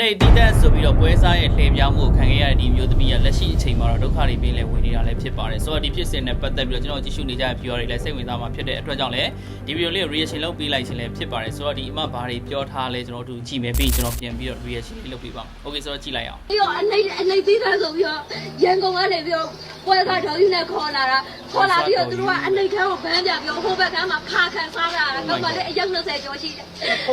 နေတီးတဲ့ဆိုပြီးတော့ပွဲစားရဲ့လှည့်ပြောင်းမှုကိုခံခဲ့ရတဲ့ဒီမျိုးသမီးကလက်ရှိအချိန်မှာတော့ဒုက္ခတွေပေးလဲဝင်နေတာလည်းဖြစ်ပါတယ်ဆိုတော့ဒီဖြစ်စဉ်နဲ့ပတ်သက်ပြီးတော့ကျွန်တော်ကြည့်ရှုနေကြတဲ့ viewer တွေလည်းစိတ်ဝင်စားမှာဖြစ်တဲ့အတွက်ကြောင့်လည်းဒီ video လေးကို reaction လုပ်ပေးလိုက်ခြင်းလည်းဖြစ်ပါတယ်ဆိုတော့ဒီအမဘာတွေပြောထားလဲကျွန်တော်တို့ကြည့်မယ်ပြီးကျွန်တော်ပြန်ပြီးတော့ reaction လေးလုပ်ပေးပါမယ် okay ဆိုတော့ကြည့်လိုက်အောင်ပြီးတော့အနှိမ့်အနှိမ့်သေးတယ်ဆိုပြီးတော့ရန်ကုန်ကနေပြီးတော့ပွဲစားတော်ကြီးနဲ့ခေါ်လာတာခေါ်လာပြီးတော့သူတို့ကအနှိမ့်ခန်းကိုဗန်းပြပြီးတော့ဟိုဘက်ကမ်းမှာခါခံစားရတာတော့မှလည်းအယောက်20ကျော်ရှိတယ်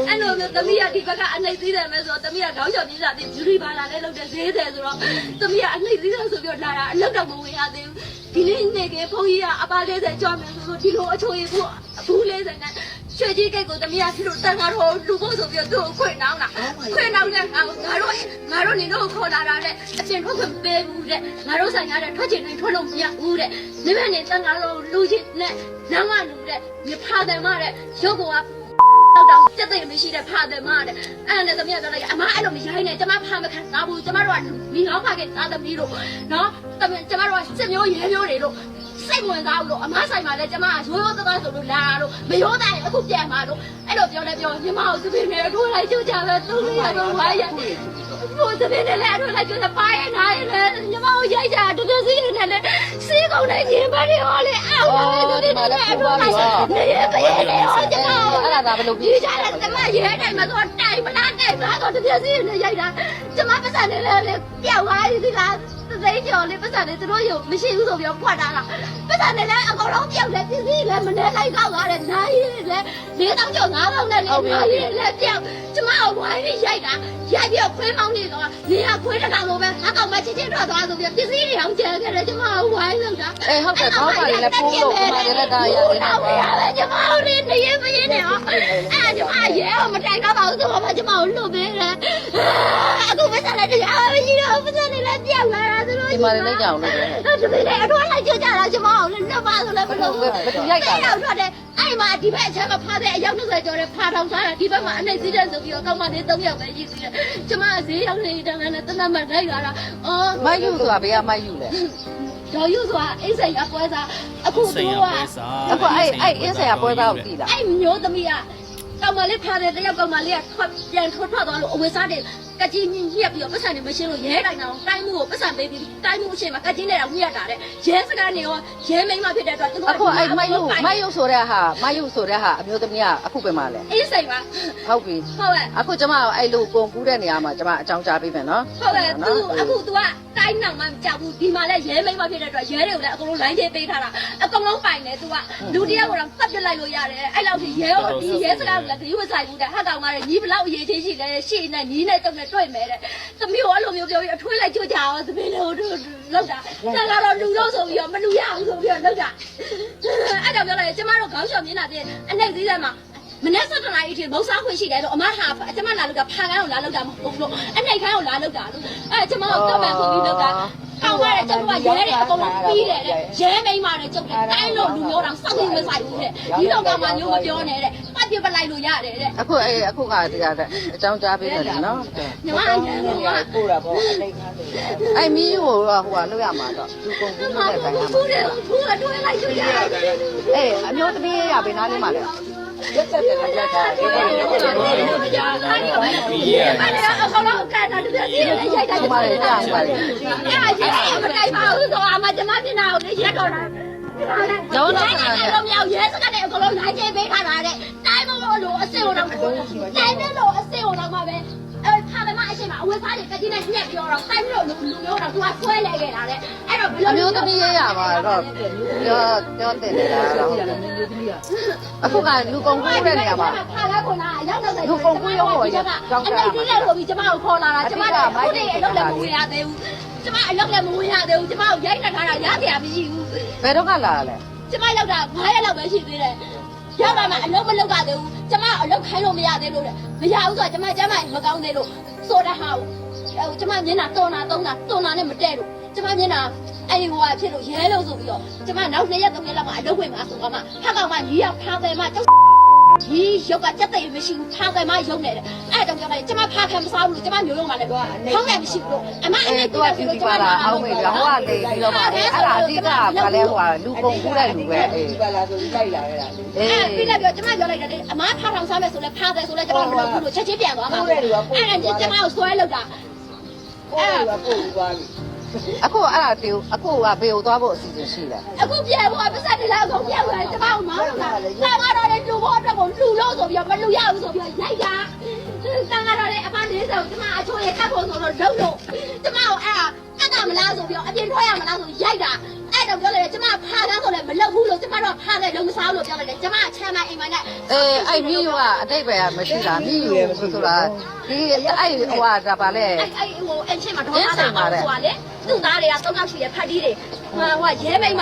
အဲ့လိုမျိုးသမီးကဒီဘက်ကအနှိမ့်သေးတယ်မဲ့ဆိုတော့သမီးကတောင်းချော်ပြစာတဲ့ beauty parlor လေးလုပ်တဲ့ဈေးတယ်ဆိုတော့သမီးကအနှိမ့်သေးတယ်ဆိုပြီးတော့လာတာအလောက်တော့မဝင်ရသေးဘူးဒီနေ့နေ့ကဘုန်းကြီးကအပါ40ကျော်မယ်ဆိုတော့ဒီလိုအချိုးရဘူးအဘူး40နဲ့ရွှေကြီးကိတ်ကိုသမီးကသူတို့တန်ခါတော့လူဖို့ဆိုပြီးတော့သူ့ကိုခွင့်နောင်းတာခွင့်နောင်းတဲ့ငါတို့ငါတို့ငါတို့နေတော့ခေါ်လာတာတဲ့အပြင်ထွက်ခွင့်ပေးဘူးတဲ့ငါတို့ဆိုင်ရတဲ့ထွက်ချင်တိုင်းထွက်လို့မရဘူးတဲ့နိမနဲ့တန်ခါတော့လူချင်းနဲ့လမ်းမလူတဲ့မြဖာတယ်မတဲ့ရုပ်ကောင်က တော့တော့စက်သိမရှိတဲ့ဖာတယ်မတဲ့အဲ့နဲ့သမီးကတော့အမအဲ့လိုမရိုင်းနဲ့ကျမဖာမခံစားဘူးကျမတို့ကမိဟောင်းဖာကသားသမီးတို့နော်သမီးကျမတို့ကစစ်မျိုးရဲမျိုးတွေတို့စိတ်ဝင်စားဘူးလို့အမဆိုင်မှာလည်းကျမကရိုးရိုးသားသားဆိုလို့လာတာလို့မရိုးသားရင်အခုပြန်มาလို့အဲ့လိုပြောလဲပြောညီမကိုသပင်းနဲ့ထိုးလိုက်ကြကြပဲသုံးရတော့ဝါရ ဘိုးသပင်းနဲ့လည်းထိုးလိုက်ကြကြပါရဲ့နားရဲ့လည်းညီမကိုရိုက်ကြတူတူစီးနေတယ်စီးကုန်တဲ့ရင်ပတ်တွေဟောလေအောက်ပါပဲသပင်းနဲ့လည်းထိုးလိုက်နေရပါရဲ့ဟောကျမအဲ့ဒါဒါဘယ်လိုဒီကြတယ်ကျမရဲတိုင်မှာဆိုတိုင်မလားတိုင်မလားဆိုတပြည့်စီးနေရိုက်တာကျမပတ်စံနေလည်းပျောက်သွားပြီဒီလား သိကျော်လေးပတ်စံနေသူတို့ရုံမရှိဘူးဆိုပြီးတော့ဖွက်ထားတာပတ်စံနေလည်းအကုန်လုံးပျောက်တယ်ပစ္စည်းလည်းမနေလိုက်တော့သွားတယ်နိုင်လည်းလေးတောင်ကျော်ငါးတောင်နဲ့လေးနိုင်လည်းပျောက်ကျမကဝိုင်းပြီးရိုက်တာရိုက်ပြီးတော့ခွေးမောင်းနေတော့နေကခွေးတစ်ကောင်လိုပဲအကောင်မချစ်ချင်းထွက်သွားဆိုပြီးပစ္စည်းတွေအောင်ကျန်ခဲ့တယ်ကျမကဝိုင်းလို့တာအေးဟုတ်တယ်ခေါင်းပါလေလည်းပိုးလို့ဒီမှာလည်းဒါရတယ်ဟုတ်တယ်ကျမတို့နေနေမရနေအောင်အဲ့ကျမရဲအောင်မတိုင်တော့ပါဘူးဆိုတော့ကျမကိုလွတ်ပေးတယ်အခုမဆက်လက်တရားမရှိတော့မဆက်နေလဲပြောက်လာတာသူတို့ ဒီမှာလည်းကြောင်လို့ပြောအဲ့ဒီလေအထွားလိုက်ကြကြတာကျမကိုလည်းလွတ်ပါဆိုလည်းမလုပ်ဘူးရောက်ထွက်တယ်အဲ့မှာဒီဘက်အချမ်းကဖားတဲ့အယောက်20ကျော်တဲ့ဖားထောင်စားတာဒီဘက်မှာအနိုင်စည်းတဲ့ဆိုပြီးတော့ကောင်းမလေး3ယောက်ပဲရှိသေးတယ်ကျမဈေးရောက်နေတဲ့တန်းနဲ့တနတ်မှလိုက်လာတာအော်မယူဆိုတာဘေးကမယူလဲဒေါ်ယူဆိုတာအိစိတ်ရပွဲစားအခုစိသူတ်ရတို့ကပွဲစားအခုအဲ့အဲ့အင်းဆရာပွဲသားကိုကြည့်လားအဲ့မျိုးသမီးကကောင်မလေးဖားတယ်တယောက်ကောင်မလေးကထွက်ပြန်ထွက်ထွက်သွားလို့အဝယ်စားတယ် ကကြီးညညက်ပြီးတော့ပတ်စံနေမရှင်းလို့ရဲတိုင်းတော့တိုင်းမှုကိုပတ်စံပေးပြီးတိုင်းမှုအချိန်မှာကကြီးနဲ့တော့ညက်တာတဲ့ရဲစကားနေရောရဲမိန်းမဖြစ်တဲ့အတွက်သူကအခုအဲ့မယူမယူဆိုတဲ့ဟာမယူဆိုတဲ့ဟာအမျိုးသမီးကအခုပဲမှလဲအေးစိတ်ပါဟုတ်ပြီဟုတ်ရဲ့အခုကျမအဲ့လိုကုန်ကူးတဲ့နေရာမှာကျမအကြောင်းကြားပေးမယ်နော်ဟုတ်ရဲ့သူအခု तू ကတိုင်းနောက်မှမကြောက်ဘူးဒီမှာလဲရဲမိန်းမဖြစ်တဲ့အတွက်ရဲတွေကိုလည်းအကုန်လုံးလိုင်းချပေးထားတာအကုန်လုံးပိုင်တယ် तू ကလူတယောက်ကတော့တတ်ပြလိုက်လို့ရတယ်အဲ့လောက်ကြီးရဲရောဒီရဲစကားကလည်းဂရုမစိုက်ဘူးတဲ့ဟာကောင်မလည်းညီဘလောက်အရေးချင်းရှိလဲရှေ့နဲ့ညီနဲ့တုံနဲ့တွေ့မယ်တဲ့သမီးကအဲ့လိုမျိုးပြောပြီးအထွေးလိုက်ကြွကြအောင်သမီးလည်းလောက်တာဆက်လာတော့လူလို့ဆိုပြီးတော့မလူရအောင်ဆိုပြီးတော့လောက်တာအဲ့တော့ပြောလိုက်ကျမတို့ခေါင်းလျှော်မြင်တာတဲ့အနိုင်သေးတယ်မှာမနေ့စက်တနာအထိမုတ်စားခွင့်ရှိတယ်လို့အမဟာကျမလာလို့ကဖာကန်းကိုလာလို့တာမဟုတ်ဘူးလို့အနိုင်ခန်းကိုလာလို့တာလို့အဲကျမတို့ကပ်ပန်ဆိုပြီးလို့က အောင်ရတဲ့ကျမကရဲတယ်အကုန်လုံးပြီးတယ်တဲ့ရဲမိန်းမနဲ့ကျုပ်တယ်တိုင်းလို့လူမျိုးတောင်စောက်ပြီးမဆိုင်ဘူးတဲ့ဒီလောကမှာမျိုးမပြောနဲ့တဲ့ပတ်ပြပလိုက်လို့ရတယ်တဲ့အခုအဲ့အခုကဒီကအကြောင်းကြားပေးမယ်နော်ညီမအညာကပို့တာပေါ့အနေခန်းတွေအဲ့မီးဟိုဟိုကလောက်ရမှာတော့သူကုန်ကူးမတဲ့ဘိုင်းဘူးဘူးတယ်ဘူးကတွဲလိုက်ကြရတယ်အေးအမျိုးသမီးရဘေးနားလေးမှာလဲ ရက်သက်တယ်ရက်တာဒီကနေ့တော့ကျွန်တော်တို့အဲ့ဒီအကောင်လုံးကန်တာတည်းကြီးရိုက်တာဟိုမှာလည်းကြောင်ပါလေအဲ့ဒါကြီးမတိုင်ပါဘူးဆိုအမကျမမျက်နှာကိုလည်းရက်တော့တာတော့တော့တော့မြောက်ရဲစကနေအကောင်လုံးနိုင်ကျပေးထားတာတဲ့တိုင်းမလို့လို့အစ်စ်ကိုတော့တိုင်းမလို့အစ်စ်ကိုတော့မှပဲ အဲဖာမမအရှိမအဝတ်စားတွေကတိနဲ့ညက်ပြောတော့တိုင်းမလို့လူလူမျိုးတော့သူကဆွဲလဲခဲ့တာတဲ့အဲ့တော့ဘယ်လိုအမျိုးသမီးရရပါတော့ပြောပြောတင်နေတာတော့အခုကလူကုန်ကူးတဲ့နေရာမှာဖာကခုနအရောက်တော့တယ်လူကုန်ကူးရောပေါ့ရောက်တာအဲ့ဒီလည်းလို့ပြီးကျမကိုခေါ်လာတာကျမကခုတည်းအလုပ်လည်းမဝင်ရသေးဘူးကျမအလုပ်လည်းမဝင်ရသေးဘူးကျမကိုရိုက်နှက်ထားတာရစရာမရှိဘူးဘယ်တော့ကလာလဲကျမရောက်တာ9ရက်လောက်ပဲရှိသေးတယ် ရောက်လာမှအလုပ်မလုပ်ရသေးဘူးကျမအလုပ်ခိုင်းလို့မရသေးလို့လေမရဘူးဆိုတော့ကျမကျမမကောင်းသေးလို့ဆိုတဲ့ဟာကိုကျမမျက်နှာတော်နာသုံးတာတော်နာနဲ့မတည့်လို့ကျမမျက်နှာအဲ့ဒီဟိုကဖြစ်လို့ရဲလို့ဆိုပြီးတော့ကျမနောက်2ရက်3ရက်လောက်မှအလုပ်ဝင်မှာဆိုတော့မှဖက်ကောင်မှညီရဖားတယ်မှကျောက် ဒီရုပ်ကကြက်သိမ်မရှိဘူးဖာတယ်မရုပ်နေတယ်အဲ့ဒါကြောင့်ပြောတယ်ကျမဖာခံမစားဘူးလို့ကျမမျိုးလုံးကလည်းပြောဖောင်းတယ်မရှိဘူးလို့အမအဲအဲ့သူကဒီပါလာအောင်မေးကြဟိုကလေပြီးတော့မှအဲ့ဒါအဓိကကလည်းဟိုကလူကုန်ကူးတဲ့လူပဲအေးဒီပါလားဆိုပြီးလိုက်လာရတာလေအေးအဲ့ပြီးလည်းပြောကျမပြောလိုက်တယ်အမဖာထောင်စားမယ်ဆိုလဲဖာတယ်ဆိုလဲကျမမလုပ်ဘူးလို့ချက်ချင်းပြန်သွားမှာအဲ့ဒါကျမကိုဆွဲလောက်တာပို့ရပို့ပြီးသွားပြီ အခုအဲ့ဒါတေအခုကဘေကိုသွားဖို့အစီအစဉ်ရှိတယ်အခုပြန်ဖို့ပတ်စက်တွေလည်းအကုန်ပြန်သွားတယ်ကျမကိုမောင်းလို့လား။တာကတော့လေလူဖို့အတွက်ကိုလူလို့ဆိုပြီးတော့မလူရဘူးဆိုပြီးတော့ရိုက်တာ။တာကတော့လေအမလေးဆိုကျမအချိုးရကတ်ဖို့ဆိုတော့လုံးလို့ကျမကိုအဲ့ဒါကတ်တာမလားဆိုပြီးတော့အပြင်ထွက်ရမလားဆိုရိုက်တာ။အဲ့တော့ပြောလိုက်တယ်ကျမဖားကန်းဆိုလည်းမလုပ်ဘူးလို့ကျမတော့ဖားတယ်လုံးမစားဘူးလို့ပြောလိုက်တယ်ကျမချမ်းမအိမ်မနဲ့အေးအဲ့မိယူကအတိတ်ပဲမရှိတာမိယူဆိုတာဒီအဲ့ဟိုကဒါပါလေအဲ့အဲ့ဟိုအချင်းမှာဒေါ်လာတာဆိုတာလေသူ့သားတွေကသုံးယောက်ရှိတယ်ဖတ်တီးတွေဟိုဟိုရဲမိမ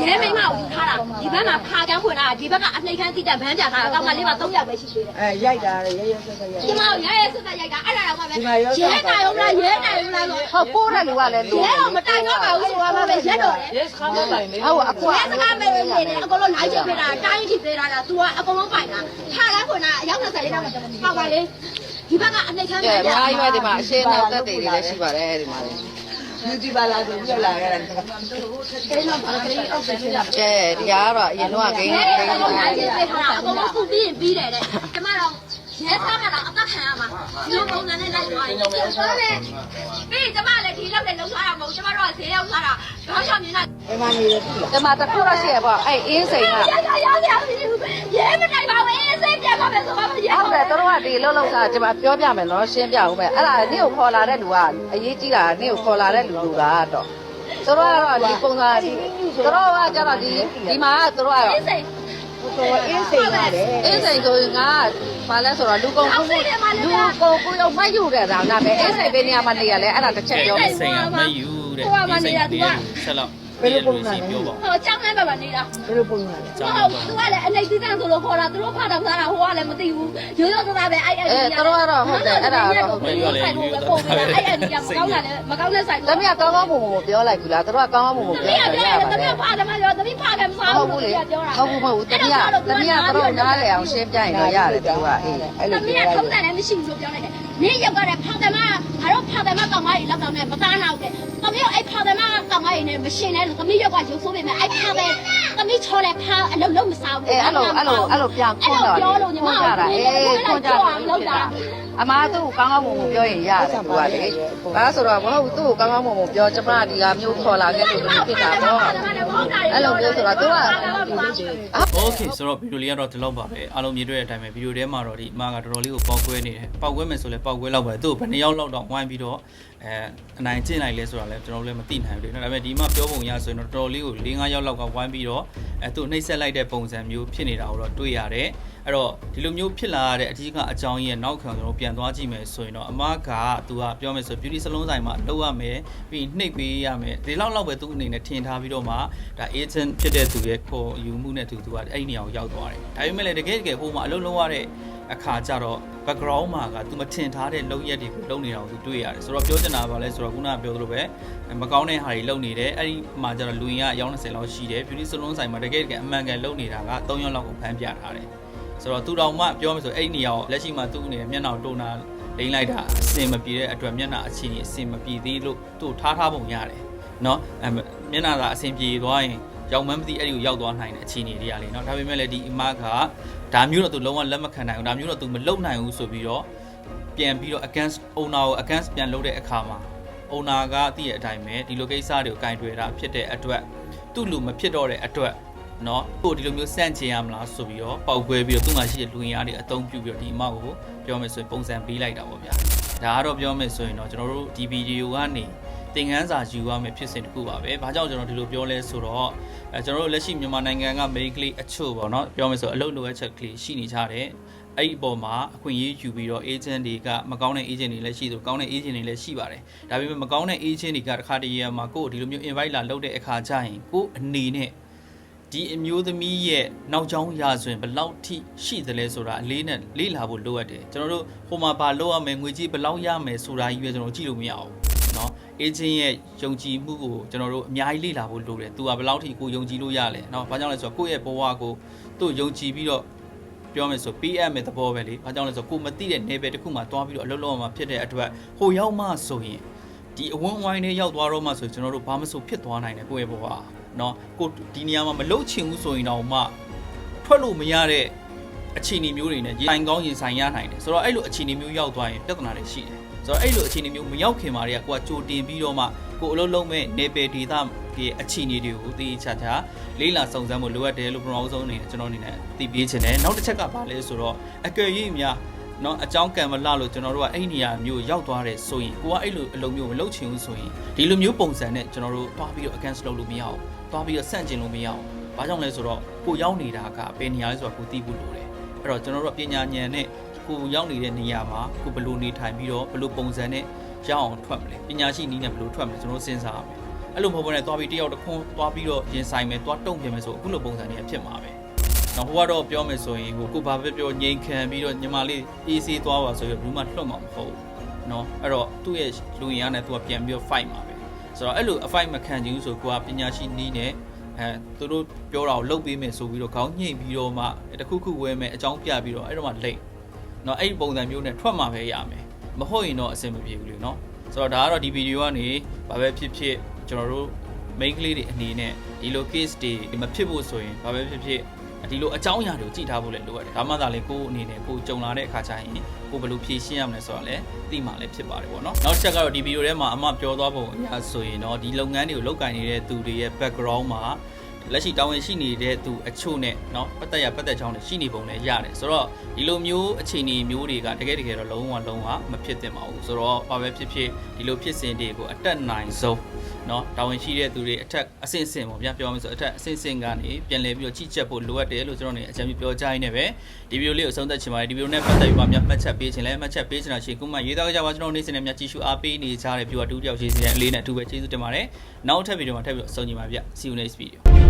ရဲမိမကိုယူထားတာဒီဘက်မှာဖားကန်းဖွင့်တာဒီဘက်ကအနှိတ်ခမ်းတိတက်ဗန်းပြထားတာကောင်မလေးမှာ၃ယောက်ပဲရှိသေးတယ်အဲရိုက်တာရရဆက်ဆက်ရိုက်ဒီမှာရဲရဲစစ်စစ်ရိုက်တာအဲ့ဒါတော့မှပဲရဲတာရုံလားရဲတာရုံလားဆိုဟောပိုးတဲ့လူကလည်းလူရဲတော့မတိုင်တော့ပါဘူးဆိုတာမှပဲရဲတော့တယ်ရဲစခါမပိုင်လေဟုတ်အခုရဲစကားမဲ့နေတယ်အကုန်လုံးနိုင်ချင်ပေးတာတိုင်းထိပေးတာက तू ကအကုန်လုံးပိုင်တာထားလဲခွန်တာအယောက်20လေးတော့ဟောပါလေဒီဘက်ကအနှိတ်ခမ်းကဲအများကြီးပဲဒီမှာအရှင်းနောက်သက်တွေလည်းရှိပါတယ်ဒီမှာလေယူဒီပါလားဆိုပြီးလာရတာကဲဒီကတော့အရင်တော့ဂိမ်းရဲဂိမ်းတော့နိုင်ချင်ပေးတာအကုန်လုံးခုပြီးရင်ပြီးတယ်တဲ့ကျမတော့ ရဲသားကတော့အသက်ခံရမှာဒီပုံစံနဲ့လိုက်သွားတယ်ဆိုတော့ပြီးကျမလည်းဒီလောက်နဲ့လုံးသွားတာမဟုတ်ကျမတို့ကဈေးရောက်သွားတာတော့ရှောင်းမြင်တာဒီမှာနေရပြီဒီမှာတစ်ခုတော့ရှိရပေါ့အဲ့အင်းစိန်ကရဲကရောက်ရောက်ရဲမနိုင်ပါဘူးအေးစိတ်ပြတ်ပါမယ်ဆိုတော့ရဲဟုတ်တယ်တို့ကဒီလုံးလုံးကကျွန်မပြောပြမယ်နော်ရှင်းပြဦးမယ်အဲ့ဒါနေ့ကိုခေါ်လာတဲ့လူကအရေးကြီးတာနေ့ကိုခေါ်လာတဲ့လူလူကတော့တို့ကတော့ဒီပုံစံဒီတို့ကကျတော့ဒီဒီမှာတို့ကတော့အေးစိတ် ဆိုတော့အင်းစိန်ရတယ်အင်းစိန်ဆိုရင်ကဘာလဲဆိုတော့လူကုန်ကူးလူကုန်ကူးရောက်မှယူတဲ့ဒါနာပဲအင်းစိန်ပေးနေရမှနေရလဲအဲ့ဒါတစ်ချက်ပြောမယ်စိန်ကမယူတဲ့ဆက်လောက် ဘယ်လိုပုံစံပြောပါဟိုကြောင်းလိုက်ပါပါနေတာဘယ်လိုပုံစံလဲကျောင်းဟုတ်ပါသူကလည်းအနေသိတန်းဆိုလို့ခေါ်တာသူတို့ဖာတော့စားတာဟိုကလည်းမသိဘူးရိုးရိုးသားသားပဲအဲ့အဲ့အဲ့အဲ့အဲ့ဒီကမကောင်းတာလည်းမကောင်းတဲ့ဆိုင်။သမီးကကောင်းကောင်းမွန်မွန်ပြောလိုက်ဘူးလား။တို့ကကောင်းကောင်းမွန်မွန်သမီးပြောကရပြောရတယ်ပါသမီးလေကဖာတယ်မရောသမီးဖာတယ်မစား။ဟုတ်ဘူးဘူးလေပြောတာ။ဟုတ်ဘူးမဟုတ်ဘူး။သမီးကသမီးကတော့နားလေအောင်ရှင်းပြရင်တော့ရတယ်သူကအေးအဲ့တလိုမီးပြောကရထုံးတယ်လည်းမရှိဘူးလို့ပြောလိုက်တယ်။နင်းရောက်ကြတဲ့ဖောက်တယ်မငါတို့ဖောက်တယ်မကောင်မကြီးလောက်တော့နဲ့မသားနောက်တယ်။သမီးကအဲ့ဖောက်တယ်မကောင်မကြီးနဲ့မရှင်နဲ့လို့သမီးရောက်ကရုပ်ဆိုးပေမဲ့အဲ့ဖောက်တယ်သမီးချော်တယ်ဖောက်အလုံးလုံးမစားဘူးအေးအဲ့လိုအဲ့လိုအဲ့လိုပြန်ခွန်းတော့ပြောလို့ညီမကြတာအေးခွန်းကြတာလောက်တာအမားသူ့ကိုကောင်းကောင်းမွန်မွန်ပြောရင်ရတယ်သူကလေ။ဒါဆိုတော့မဟုတ်သူ့ကိုကောင်းကောင်းမွန်မွန်ပြောကျမဒီကမျိုးခေါ်လာခဲ့လို့ဖြစ်တာပေါ့။အဲ့လိုမျိုးဆိုတော့သူက โอเคဆိုတော့ဗီဒီယိုလေးကတော့ဒီလောက်ပါပဲအားလုံးမြင်တွေ့တဲ့အတိုင်းပဲဗီဒီယိုထဲမှာတော့ဒီအမကတော်တော်လေးကိုပေါက်ကွဲနေတယ်ပေါက်ကွဲမယ်ဆိုလဲပေါက်ကွဲလောက်ပဲသူ့ကိုဘယ်နှစ်ယောက်လောက်တော့ဝိုင်းပြီးတော့ အဲအနိုင်ကျင့်လိုက်လဲဆိုတာလဲကျွန်တော်တို့လည်းမသိနိုင်ဘူးလေဒါပေမဲ့ဒီမှာပြောပုံရဆိုရင်တော့တော်တော်လေးကို၄၅ယောက်လောက်ကဝိုင်းပြီးတော့အဲသူ့နှိပ်စက်လိုက်တဲ့ပုံစံမျိုးဖြစ်နေတာကိုတော့တွေ့ရတယ်အဲ့တော့ဒီလိုမျိုးဖြစ်လာရတဲ့အကြီးကအကြောင်းရဲ့နောက်ခံကျွန်တော်ပြန်သွားကြည့်မယ်ဆိုရင်တော့အမကသူကပြောမယ်ဆို beauty salon ဆိုင်မှာလုပ်ရမယ်ပြီးနှိပ်ပေးရမယ်ဒီလောက်လောက်ပဲသူ့အနေနဲ့ထင်ထားပြီးတော့မှဒါ agent ဖြစ်တဲ့သူရဲ့ခေါ်ယူမှုနဲ့သူသူကအဲ့ဒီနေရာကိုရောက်သွားတယ်ဒါပေမဲ့လည်းတကယ်တကယ်ဟိုမှာအလုပ်လုပ်ရတဲ့ အခါကျတော့ background မှာကသူမထင်ထားတဲ့လုံရက်တွေကိုလုံနေတာကိုသူတွေ့ရတယ်ဆိုတော့ပြောချင်တာကဘာလဲဆိုတော့ခုနကပြောသလိုပဲမကောင်းတဲ့ဟာတွေလုံနေတယ်အဲ့ဒီမှာကျတော့လူရင်းကအယောက်20လောက်ရှိတယ် beauty salon ဆိုင်မှာတကယ်တကယ်အမှန်ကန်လုံနေတာက3ရက်လောက်ကိုဖမ်းပြထားတယ်ဆိုတော့သူတော်မှပြောမယ်ဆိုအဲ့ဒီနေရာကိုလက်ရှိမှာသူ့အနေနဲ့မျက်နှာတိုးနာလိမ့်လိုက်တာအစင်မပြေတဲ့အတွက်မျက်နှာအခြေအနေအစင်မပြေသေးလို့သူ့ထားထားပုံရတယ်နော်မျက်နှာသာအစင်ပြေသွားရင် ရောက်မှန်းမသိအဲ့ဒီကိုရောက်သွားနိုင်တဲ့အခြေအနေတွေကလေเนาะဒါပေမဲ့လည်းဒီအမကဒါမျိုးတော့သူလုံးဝလက်မခံနိုင်ဘူးဒါမျိုးတော့သူမလုပ်နိုင်ဘူးဆိုပြီးတော့ပြန်ပြီးတော့ against owner ကို against ပြန်လုပ်တဲ့အခါမှာ owner ကသိတဲ့အတိုင်းပဲဒီလိုကိစ္စတွေကိုကင်တွယ်တာဖြစ်တဲ့အတွက်သူ့လူမဖြစ်တော့တဲ့အတွက်เนาะကိုဒီလိုမျိုးစန့်ချင်ရမလားဆိုပြီးတော့ပောက်ကွဲပြီးတော့သူ့မှာရှိတဲ့လူရင်အားတွေအသုံးပြုပြီးတော့ဒီအမောက်ကိုပြောမယ်ဆိုရင်ပုံစံပေးလိုက်တာပေါ့ဗျာဒါကတော့ပြောမယ်ဆိုရင်တော့ကျွန်တော်တို့ဒီဗီဒီယိုကနေ သင်ခန်းစာယူရမယ်ဖြစ်စဉ်တစ်ခုပါပဲ။ဘာကြောင့်ကျွန်တော်ဒီလိုပြောလဲဆိုတော့အဲကျွန်တော်တို့လက်ရှိမြန်မာနိုင်ငံက main ကလေးအချို့ပေါ့နော်ပြောမယ်ဆိုအလုပ်လိုအပ်ချက်ကလေးရှိနေကြတယ်။အဲ့ဒီအပေါ်မှာအခွင့်အရေးယူပြီးတော့ agent တွေကမကောင်းတဲ့ agent တွေလည်းရှိသလိုကောင်းတဲ့ agent တွေလည်းရှိပါတယ်။ဒါပေမဲ့မကောင်းတဲ့ agent တွေကတစ်ခါတည်းရမှာကိုယ်ဒီလိုမျိုး invite လာလုပ်တဲ့အခါကျရင်ကိုယ်အနေနဲ့ဒီအမျိုးသမီးရဲ့နောက်ကျောင်းရာဇဝင်ဘယ်လောက်ထိရှိသလဲဆိုတာအလေးနဲ့လေ့လာဖို့လိုအပ်တယ်ကျွန်တော်တို့ဟိုမှာဘာလုပ်ရမယ်ငွေကြေးဘယ်လောက်ရမယ်ဆိုတာကြီးပဲကျွန်တော်ကြည့်လို့မရ အောင်เนาะ agent ရဲ့ယုံကြည်မှုကိုကျွန်တော်တို့အများကြီးလေ့လာဖို့လိုတယ်သူကဘယ်လောက်ထိကိုယုံကြည်လို့ရလဲเนาะဘာကြောင့်လဲဆိုတော့ကိုယ့်ရဲ့ဘဝကိုသူ့ယုံကြည်ပြီးတော့ ပြောမယ်ဆို PM ရဲ့သဘောပဲလေ။ဘာကြောင့်လဲဆိုကိုမသိတဲ့ level တစ်ခုမှတွားပြီးတော့အလုပ်လုပ်ရမှာဖြစ်တဲ့အတွက်ဟိုရောက်မှဆိုရင်ဒီအဝန်းဝိုင်းလေးရောက်သွားတော့မှဆိုကျွန်တော်တို့ဘာမဆိုဖြစ်သွားနိုင်တယ်ကိုယ့်ရဲ့ဘဝเนาะကိုဒီနေရာမှာမလုတ်ချင်ဘူးဆိုရင်တော့မှထွက်လို့မရတဲ့အခြေအနေမျိုးတွေနဲ့ရင်ဆိုင်ကောင်းရင်ဆိုင်ရနိုင်တယ်ဆိုတော့အဲ့လိုအခြေအနေမျိုးရောက်သွားရင်ပြဿနာတွေရှိတယ် ဆိုတော့အဲ့လိုအခြေအနေမျိုးမရောက်ခင်မှာတွေကကိုကကြိုတင်ပြီးတော့မှကိုအလုပ်လုပ်မဲ့နေပယ်ဒေတာဒီအခြေအနေတွေကိုသိချာချာလေးလာစုံစမ်းဖို့လိုအပ်တယ်လို့ပထမဆုံးအနေနဲ့ကျွန်တော်အနေနဲ့သိပေးချင်တယ်နောက်တစ်ချက်ကပါလဲဆိုတော့အကယ်၍များနော်အကြောင်းကံမလှလို့ကျွန်တော်တို့ကအဲ့နေရာမျိုးရောက်သွားတယ်ဆိုရင်ကိုကအဲ့လိုအလုပ်မျိုးမလုပ်ချင်ဘူးဆိုရင်ဒီလိုမျိုးပုံစံနဲ့ကျွန်တော်တို့တွားပြီးတော့ against လုပ်လို့မရအောင်တွားပြီးတော့ဆန့်ကျင်လို့မရအောင်ဘာကြောင့်လဲဆိုတော့ကိုရောက်နေတာကဘယ်နေရာလဲဆိုတော့ကိုသိဖို့လိုတယ် အဲ့တော့ကျွန်တော်တို့ကပညာဉာဏ်နဲ့ကိုရောက်နေတဲ့နေရာမှာကိုဘယ်လိုနေထိုင်ပြီးတော့ဘယ်လိုပုံစံနဲ့ရအောင်ထွက်မလဲပညာရှိနည်းနဲ့ဘယ်လိုထွက်မလဲကျွန်တော်တို့စဉ်းစားရမယ်အဲ့လိုမဟုတ်ဘဲနဲ့တွားပြီးတယောက်တစ်ခွန်းတွားပြီးတော့ရင်ဆိုင်မယ်တွားတုံ့ပြန်မယ်ဆိုအခုလိုပုံစံတွေကဖြစ်မှာပဲ နောက်ဟိုကတော့ပြောမယ်ဆိုရင်ဟိုကိုဘာပဲပြောငိန်ခံပြီးတော့ညီမလေးအေးဆေးသွားပါဆိုပြီးဘူးမှလွတ်မှာမဟုတ်ဘူးเนาะအဲ့တော့သူ့ရဲ့လူရင်ရနဲ့သူကပြန်ပြီးတော့ fight မှာပဲဆိုတော့အဲ့လို fight မခံချင်ဘူးဆိုကိုကပညာရှိနီးနဲ့ အဲသူတို့ပြောတာကိုလုပ်ပေးမယ်ဆိုပြီးတော့ခေါင်းညှိပြီးတော့မှတခုခုဝဲမယ်အကြောင်းပြပြီးတော့အဲ့တော့မှလိမ့်เนาะအဲ့ဒီပုံစံမျိုးနဲ့ထွက်မှာပဲရမယ်မဟုတ်ရင်တော့အဆင်မပြေဘူးလေเนาะဆိုတော့ဒါကတော့ဒီဗီဒီယိုကနေဘာပဲဖြစ်ဖြစ်ကျွန်တော်တို့ main ကလေးတွေအနေနဲ့ဒီလို case တွေမဖြစ်ဖို့ဆိုရင်ဘာပဲဖြစ်ဖြစ် ဒီလိုအကြောင်းအရာတွေကိုကြည့်ထားဖို့လည်းလိုရတယ်။ဒါမှသာလေကိုယ်အနေနဲ့ကိုယ်ကြုံလာတဲ့အခါကျရင်ကိုယ်ဘယ်လိုဖြေရှင်းရမလဲဆိုတာလည်းသိမှလည်းဖြစ်ပါတယ်ပေါ့နော်။နောက်တစ်ချက်ကတော့ဒီဗီဒီယိုထဲမှာအမပြောသွားပုံအရာဆိုရင်တော့ဒီလုပ်ငန်းတွေကိုလုပ်ကိုင်နေတဲ့သူတွေရဲ့ background မှာလက်ရှိတာဝန်ရှိနေတဲ့သူအချို့နဲ့เนาะပတ်သက်ရပတ်သက်ချောင်းနဲ့ရှိနေပုံနဲ့ရတယ်ဆိုတော့ဒီလိုမျိုးအခြေအနေမျိုးတွေကတကယ်တကယ်တော့လုံးဝလုံးဝမဖြစ်သင့်ပါဘူးဆိုတော့ဘာပဲဖြစ်ဖြစ်ဒီလိုဖြစ်စဉ်တွေကိုအတက်နိုင်ဆုံး เนาะတာဝန်ရှိတဲ့သူတွေအထက်အဆင့်ဆင့်ပေါ့ဗျာပြောမယ်ဆိုအထက်အဆင့်ဆင့်ကနေပြန်လည်ပြီးတော့ကြီးကြပ်ဖို့လိုအပ်တယ်လို့ကျွန်တော်နေအကြံပြုပြောကြားရင်းနဲ့ပဲဒီဗီဒီယိုလေးကိုဆုံးသက်ချင်ပါတယ်ဒီဗီဒီယိုနဲ့ပတ်သက်ပြီးမှမှတ်ချက်ပေးချင်လဲမှတ်ချက်ပေးချင်တာရှိခုမှရေးသားကြပါကျွန်တော်နေ့စဉ်နဲ့မြတ်ကြည့်ရှုအားပေးနေကြတဲ့ viewer တူတယောက်ရှိစီတဲ့အလေးနဲ့အထူးပဲကျေးဇူးတင်ပါတယ်နောက်ထပ်ဗီဒီယိုမှာထပ်ပြီးတော့ဆုံကြပါဗျ see you next video